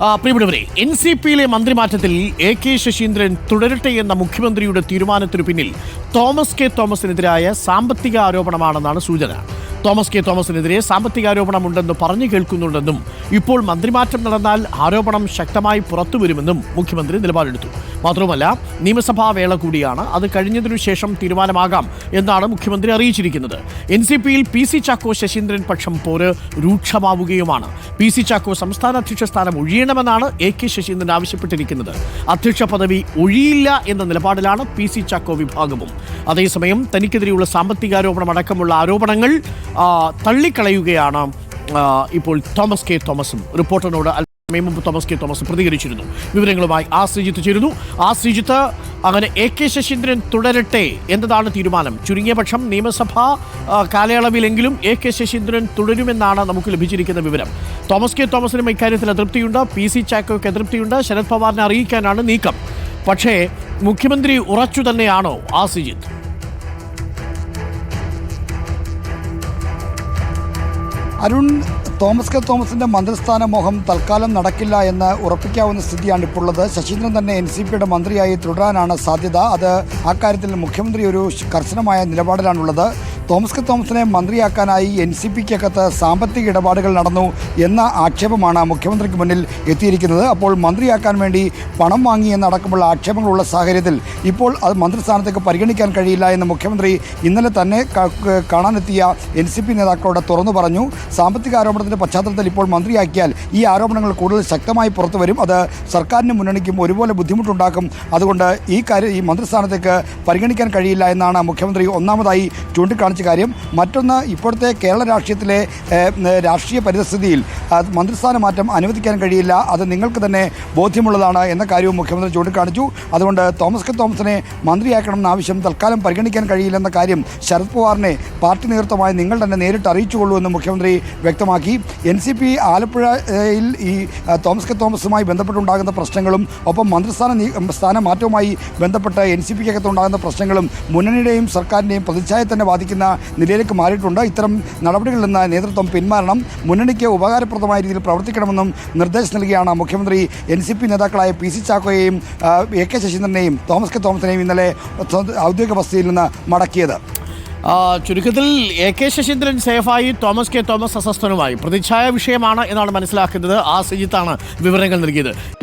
പ്രിയപ്പെട്ടവരെ N C പിയിലെ മന്ത്രിമാറ്റത്തിൽ A K Saseendran തുടരട്ടെ എന്ന മുഖ്യമന്ത്രിയുടെ തീരുമാനത്തിനു പിന്നിൽ തോമസ് കെ തോമസിനെതിരായ സാമ്പത്തിക ആരോപണമാണെന്നാണ് സൂചന. തോമസ് കെ തോമസിനെതിരെ സാമ്പത്തിക ആരോപണമുണ്ടെന്ന് പറഞ്ഞു കേൾക്കുന്നുണ്ടെന്നും ഇപ്പോൾ മന്ത്രിമാറ്റം നടന്നാൽ ആരോപണം ശക്തമായി പുറത്തുവരുമെന്നും മുഖ്യമന്ത്രി നിലപാടെടുത്തു. മാത്രവുമല്ല നിയമസഭാ വേള കൂടിയാണ്. അത് കഴിഞ്ഞതിനു ശേഷം തീരുമാനമാകാം എന്നാണ് മുഖ്യമന്ത്രി അറിയിച്ചിരിക്കുന്നത്. എൻ സി പിയിൽ പി സി ചാക്കോ ശശീന്ദ്രൻ പക്ഷം പോര് രൂക്ഷമാവുകയുമാണ്. പി സി ചാക്കോ സംസ്ഥാന അധ്യക്ഷ സ്ഥാനം ഒഴിയണമെന്നാണ് എ കെ ശശീന്ദ്രൻ ആവശ്യപ്പെട്ടിരിക്കുന്നത്. അധ്യക്ഷ പദവി ഒഴിയില്ല എന്ന നിലപാടിലാണ് പി സി ചാക്കോ വിഭാഗവും. അതേസമയം തനിക്കെതിരെയുള്ള സാമ്പത്തികാരോപണം അടക്കമുള്ള ആരോപണങ്ങൾ തള്ളിക്കളയുകയാണ് ഇപ്പോൾ തോമസ് കെ തോമസും റിപ്പോർട്ടറിനോട് അല്പസമയം മുമ്പ് തോമസ് കെ തോമസ് പ്രതികരിച്ചിരുന്നു. വിവരങ്ങളുമായി ആ ശ്രീജിത്ത് ചേരുന്നു. ആ ശ്രീജിത്ത് അങ്ങനെ എ കെ ശശീന്ദ്രൻ തുടരട്ടെ എന്നതാണ് തീരുമാനം. ചുരുങ്ങിയ പക്ഷം നിയമസഭാ കാലയളവിലെങ്കിലും എ കെ ശശീന്ദ്രൻ തുടരുമെന്നാണ് നമുക്ക് ലഭിച്ചിരിക്കുന്ന വിവരം. തോമസ് കെ തോമസിനും ഇക്കാര്യത്തിൽ അതൃപ്തിയുണ്ട്. പി സി ചാക്കോയ്ക്ക് അതൃപ്തിയുണ്ട്. ശരത് പവാറിനെ അറിയിക്കാനാണ് നീക്കം. പക്ഷേ മുഖ്യമന്ത്രി ഉറച്ചു തന്നെയാണോ ആ ശ്രീജിത്ത്? Arun Thomas K. തോമസിന്റെ മന്ത്രിസ്ഥാന മോഹം തൽക്കാലം നടക്കില്ല എന്ന് ഉറപ്പിക്കാവുന്ന സ്ഥിതിയാണ് ഇപ്പോൾ ഉള്ളത്. ശശീന്ദ്രൻ തന്നെ എൻ സി പിയുടെ മന്ത്രിയായി തുടരാനാണ് സാധ്യത. അത് അക്കാര്യത്തിൽ കാര്യത്തിൽ മുഖ്യമന്ത്രി ഒരു കർശനമായ നിലപാടിലാണുള്ളത്. തോമസ് കെ തോമസിനെ മന്ത്രിയാക്കാനായി എൻ സി പിക്കകത്ത് സാമ്പത്തിക ഇടപാടുകൾ നടന്നു എന്ന ആക്ഷേപമാണ് മുഖ്യമന്ത്രിക്ക് മുന്നിൽ എത്തിയിരിക്കുന്നത്. അപ്പോൾ മന്ത്രിയാക്കാൻ വേണ്ടി പണം വാങ്ങി എന്നടക്കമുള്ള ആക്ഷേപങ്ങളുള്ള സാഹചര്യത്തിൽ ഇപ്പോൾ അത് മന്ത്രിസ്ഥാനത്തേക്ക് പരിഗണിക്കാൻ കഴിയില്ല എന്ന് മുഖ്യമന്ത്രി ഇന്നലെ തന്നെ കാണാനെത്തിയ എൻ സി പി നേതാക്കളോട് തുറന്നു പറഞ്ഞു. സാമ്പത്തിക ആരോപണത്തിന്റെ പശ്ചാത്തലത്തിൽ ഇപ്പോൾ മന്ത്രിയാക്കിയാൽ ഈ ആരോപണങ്ങൾ കൂടുതൽ ശക്തമായി പുറത്തു വരും. അത് സർക്കാരിനും മുന്നണിക്കും ഒരുപോലെ ബുദ്ധിമുട്ടുണ്ടാക്കും. അതുകൊണ്ട് ഈ കാര്യം ഈ മന്ത്രിസ്ഥാനത്തേക്ക് പരിഗണിക്കാൻ കഴിയില്ല എന്നാണ് മുഖ്യമന്ത്രി ഒന്നാമതായി ചൂണ്ടിക്കാണിച്ച കാര്യം. മറ്റൊന്ന് ഇപ്പോഴത്തെ കേരള രാഷ്ട്രീയത്തിലെ രാഷ്ട്രീയ പരിസ്ഥിതിയിൽ മന്ത്രിസ്ഥാന മാറ്റം അനുവദിക്കാൻ കഴിയില്ല. അത് നിങ്ങൾക്ക് തന്നെ ബോധ്യമുള്ളതാണ് എന്ന കാര്യവും മുഖ്യമന്ത്രി ചൂണ്ടിക്കാണിച്ചു. അതുകൊണ്ട് തോമസ് കെ തോമസിനെ മന്ത്രിയാക്കണമെന്ന ആവശ്യം തൽക്കാലം പരിഗണിക്കാൻ കഴിയില്ലെന്ന കാര്യം ശരത് പവാറിനെ പാർട്ടി നേതൃത്വമായി നിങ്ങൾ തന്നെ നേരിട്ട് അറിയിച്ചുകൊള്ളൂ എന്ന് മുഖ്യമന്ത്രി വ്യക്തമാക്കി. എൻ സി പി ആലപ്പുഴയിൽ ഈ തോമസ് കെ തോമസുമായി ബന്ധപ്പെട്ടുണ്ടാകുന്ന പ്രശ്നങ്ങളും ഒപ്പം മന്ത്രിസ്ഥാന നീ- സ്ഥാന മാറ്റവുമായി ബന്ധപ്പെട്ട് എൻ സി പിക്കകത്ത് ഉണ്ടാകുന്ന പ്രശ്നങ്ങളും മുന്നണിയുടെയും സർക്കാരിന്റെയും പ്രതിച്ഛായ തന്നെ ബാധിക്കുന്ന നിലയിലേക്ക് മാറിയിട്ടുണ്ട്. ഇത്തരം നടപടികളിൽ നിന്ന് നേതൃത്വം പിന്മാറണം. മുന്നണിക്ക് ഉപകാരപ്രദമായ രീതിയിൽ പ്രവർത്തിക്കണമെന്നും നിർദ്ദേശം നൽകിയാണ് മുഖ്യമന്ത്രി എൻ സി പി നേതാക്കളായ പി സി ചാക്കോയെയും എ കെ ശശീന്ദ്രനെയും തോമസ് കെ തോമസിനെയും ഇന്നലെ ഔദ്യോഗിക വസതിയിൽ നിന്ന് മടക്കിയത്. ചുരുക്കത്തിൽ എ കെ ശശീന്ദ്രൻ സേഫായി തോമസ് കെ തോമസ് അസ്വസ്ഥനുമായി. പ്രതിച്ഛായ വിഷയമാണ് എന്നാണ് മനസ്സിലാക്കുന്നത്. ആ സജിത്താണ് വിവരങ്ങൾ നൽകിയത്.